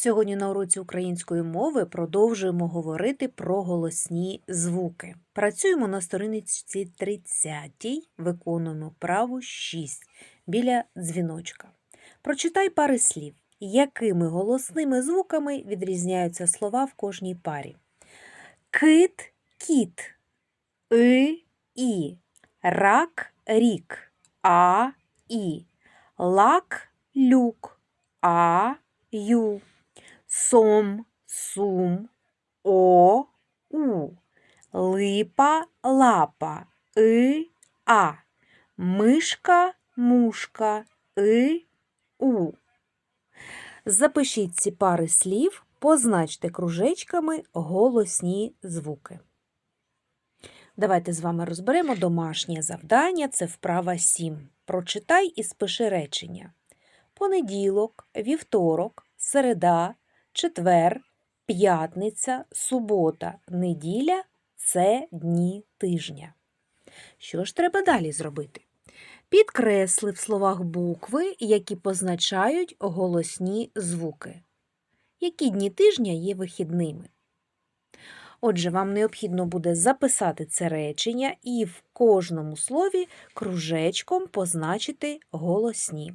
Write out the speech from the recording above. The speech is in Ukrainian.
Сьогодні на уроці української мови продовжуємо говорити про голосні звуки. Працюємо на сторінці 30, виконуємо праву 6 біля дзвіночка. Прочитай пари слів, якими голосними звуками відрізняються слова в кожній парі. Кит, кіт, и, і, рак, рік, а, і, лак, люк, а, ю, сом, сум, о, у, липа, лапа, и, а, мишка, мушка, и, у. Запишіть ці пари слів, позначте кружечками голосні звуки. Давайте з вами розберемо домашнє завдання. Це вправа 7. Прочитай і спиши речення. Понеділок, вівторок, середа, четвер, п'ятниця, субота, неділя це дні тижня. Що ж треба далі зробити? Підкресли в словах букви, які позначають голосні звуки. Які дні тижня є вихідними? Отже, вам необхідно буде записати це речення і в кожному слові кружечком позначити голосні.